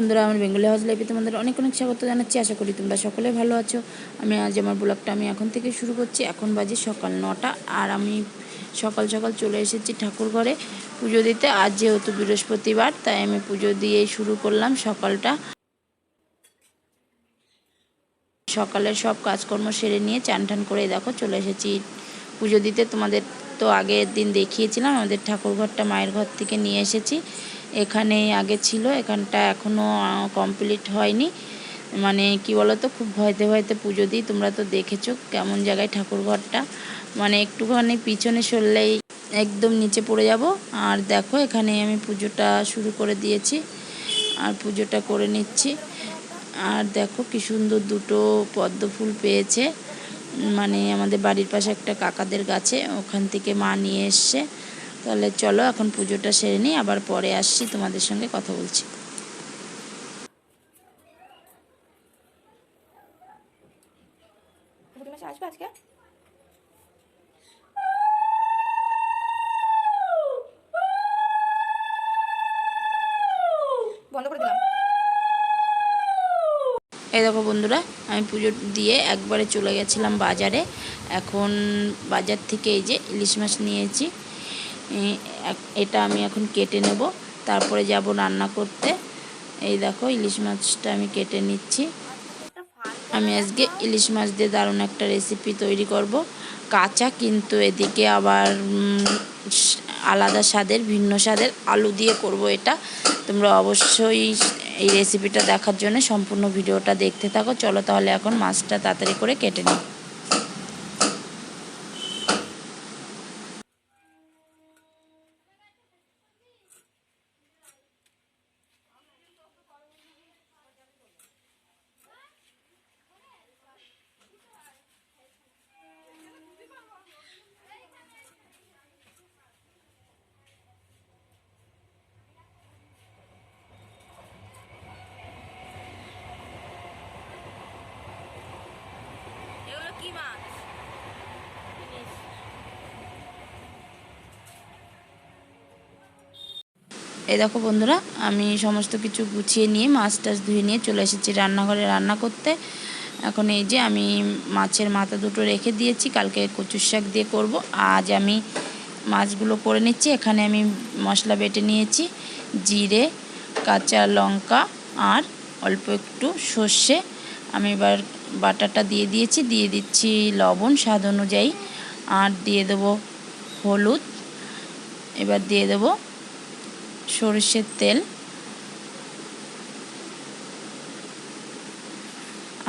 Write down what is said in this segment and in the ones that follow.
বন্ধুরা, আমার Bengali house লাইফে তোমাদের অনেক অনেক স্বাগত জানাচ্ছি। আশা করি তোমরা সকলে ভালো আছো। আমি আজ আমার ব্লগটা আমি এখন থেকে শুরু করছি। এখন বাজে সকাল নটা আর আমি সকাল সকাল চলে এসেছি ঠাকুর ঘরে পুজো দিতে। আজ যেহেতু বৃহস্পতিবার, তাই আমি পুজো দিয়েই শুরু করলাম সকালটা। সকালের সব কাজকর্ম সেরে নিয়ে চান টান করে দেখো চলে এসেছি পুজো দিতে। তোমাদের তো আগের দিন দেখিয়েছিলাম, আমাদের ঠাকুর ঘরটা মায়ের ঘর থেকে নিয়ে এসেছি। এখানে আগে ছিল, এখানটা এখনও কমপ্লিট হয়নি। মানে কি বলো তো খুব ভয়তে ভয়তে পুজো দিই, তোমরা তো দেখেছ কেমন জায়গায় ঠাকুর ঘরটা মানে একটুখানি পিছনে সরলেই একদম নিচে পড়ে যাব। আর দেখো এখানে আমি পুজোটা শুরু করে দিয়েছি, আর পুজোটা করে নিচ্ছি। আর দেখো কি সুন্দর দুটো পদ্ম ফুল পেয়েছে। মানে আমাদের বাড়ির পাশে একটা কাকাদের গাছে, ওখান থেকে মা নিয়ে এসছে। তাহলে চলো, এখন পুজোটা সেরে নিই, আবার পরে আসছি, তোমাদের সঙ্গে কথা বলছি। আজকে? এই দেখো বন্ধুরা, আমি পুজো দিয়ে একবারে চলে গেছিলাম বাজারে। এখন বাজার থেকে এই যে ইলিশ মাছ নিয়েছি। এটা আমি এখন কেটে নেব। তারপরে যাব রান্না করতে। এই দেখো ইলিশ মাছটা আমি কেটে নিচ্ছি। আমি আজকে ইলিশ মাছ দিয়ে দারুণ একটা রেসিপি তৈরি করব। কাঁচা কিন্তু এদিকে আবার আলাদা স্বাদের, ভিন্ন স্বাদের আলু দিয়ে করব এটা। তোমরা অবশ্যই এই রেসিপিটা দেখার জন্য সম্পূর্ণ ভিডিওটা দেখতে থাকো। চলো তাহলে এখন মাছটা তাড়াতাড়ি করে কেটে নিই। এই দেখো বন্ধুরা, আমি সমস্ত কিছু গুছিয়ে নিয়ে, মাছ টাছ ধুয়ে নিয়ে চলে এসেছি রান্নাঘরে রান্না করতে। এখন এই যে আমি মাছের মাথা দুটো রেখে দিয়েছি, কালকে কচুর শাক দিয়ে করব। আজ আমি মাছগুলো করে নিচ্ছি, এখানে আমি মশলা বেটে নিয়েছি, জিরে, কাঁচা লঙ্কা আর অল্প একটু সর্ষে। আমি এবার বাটাটা দিয়ে দিয়েছি, দিয়ে দিচ্ছি লবণ স্বাদ অনুযায়ী। আর দিয়ে দেবো হলুদ, এবার দিয়ে দেবো সরষের তেল।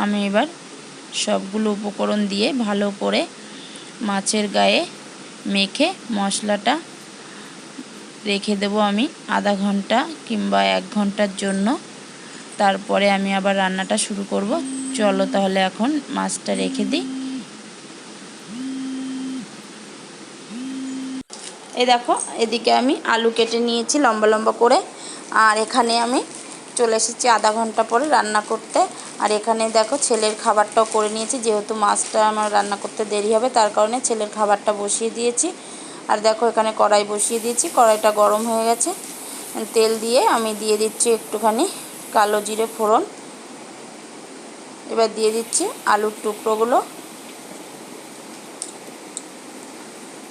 আমি এবার সবগুলো উপকরণ দিয়ে ভালো করে মাছের গায়ে মেখে মশলাটা রেখে দেবো আমি আধা ঘণ্টা কিংবা এক ঘণ্টার জন্য। তারপরে আমি আবার রান্নাটা শুরু করব। চলো তাহলে এখন মাছটা রেখে দিই। এই দেখো, এদিকে আমি আলু কেটে নিয়েছি লম্বা লম্বা করে। আর এখানে আমি চলে এসেছি আধা ঘণ্টা পরে রান্না করতে। আর এখানে দেখো, ছেলের খাবারটাও করে নিয়েছি, যেহেতু মাছটা আমার রান্না করতে দেরি হবে, তার কারণে ছেলের খাবারটা বসিয়ে দিয়েছি। আর দেখো, এখানে কড়াই বসিয়ে দিয়েছি, কড়াইটা গরম হয়ে গেছে। তেল দিয়ে আমি দিয়ে দিচ্ছি একটুখানি কালো জিরে ফোড়ন। এবার দিয়ে দিচ্ছি আলুর টুকরোগুলো।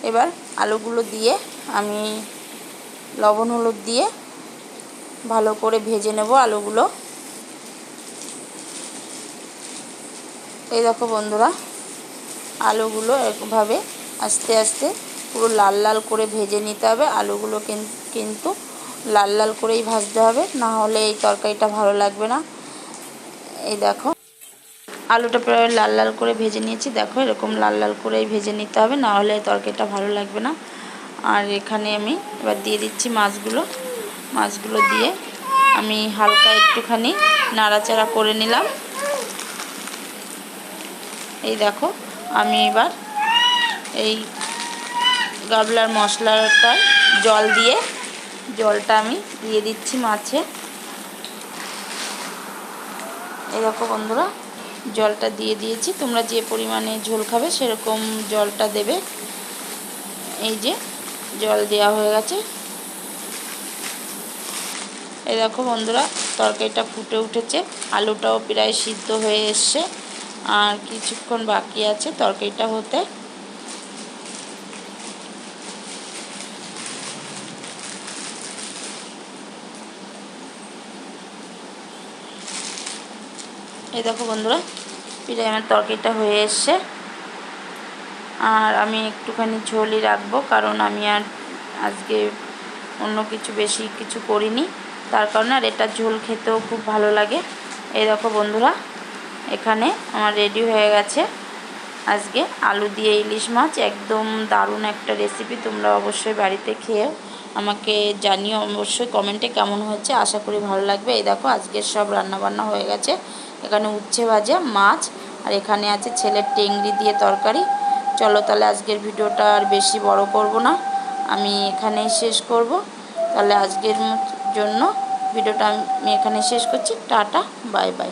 এবার আলুগুলো দিয়ে আমি লবণ হলুদ দিয়ে ভালো করে ভেজে নেব আলুগুলো। এই দেখো বন্ধুরা, আলুগুলো এরকমভাবে আস্তে আস্তে পুরো লাল লাল করে ভেজে নিতে হবে। আলুগুলো কিন- কিন্তু লাল লাল করেই ভাজতে হবে, না হলে এই তরকারিটা ভালো লাগবে না। এই দেখো। আলুটা প্রায় লাল লাল করে ভেজে নিয়েছি। দেখো, এরকম লাল লাল করেই ভেজে নিতে হবে, না হলে তরকারিটা ভালো লাগবে না। আর এখানে আমি এবার দিয়ে দিচ্ছি মাছগুলো। মাছগুলো দিয়ে আমি হালকা একটুখানি নাড়াচাড়া করে নিলাম। এই দেখো, আমি এবার এই গাবলার মশলাটা জল দিয়ে, জলটা আমি দিয়ে দিচ্ছি মাছে। এই দেখো বন্ধুরা জলটা দিয়ে দিয়েছি। তোমরা যে পরিমাণে ঝোল খাবে সেরকম জলটা দেবে। এই যে জল দেওয়া হয়ে গেছে। এই দেখো বন্ধুরা, তরকারিটা ফুটে উঠেছে। আলুটাও প্রায় সিদ্ধ হয়ে এসছে। আর কিছুক্ষণ বাকি আছে তরকারিটা হতে। এই দেখো বন্ধুরা প্রায় আমার তরকারিটা হয়ে এসছে। আর আমি একটুখানি ঝোলই রাখব, কারণ আমি আর আজকে অন্য কিছু বেশি কিছু করিনি। তার কারণে আর এটা ঝোল খেতেও খুব ভালো লাগে। এই দেখো বন্ধুরা, এখানে আমার রেডি হয়ে গেছে। আজকে আলু দিয়ে ইলিশ মাছ, একদম দারুণ একটা রেসিপি তোমরা অবশ্যই বাড়িতে খেয়েও আমাকে জানিও। অবশ্যই কমেন্টে কেমন হয়েছে, আশা করি ভালো লাগবে। এই দেখো, আজকের সব রান্নাবান্না হয়ে গেছে। এখানে উচ্ছে ভাজা, মাছ, আর এখানে আছে ছেলের টেংরি দিয়ে তরকারি। চলো তাহলে আজকের ভিডিওটা আর বেশি বড় করব না। আমি এখানেই শেষ করব। তাহলে আজকের জন্য ভিডিওটা আমি এখানে শেষ করছি। Ta-ta, bye bye.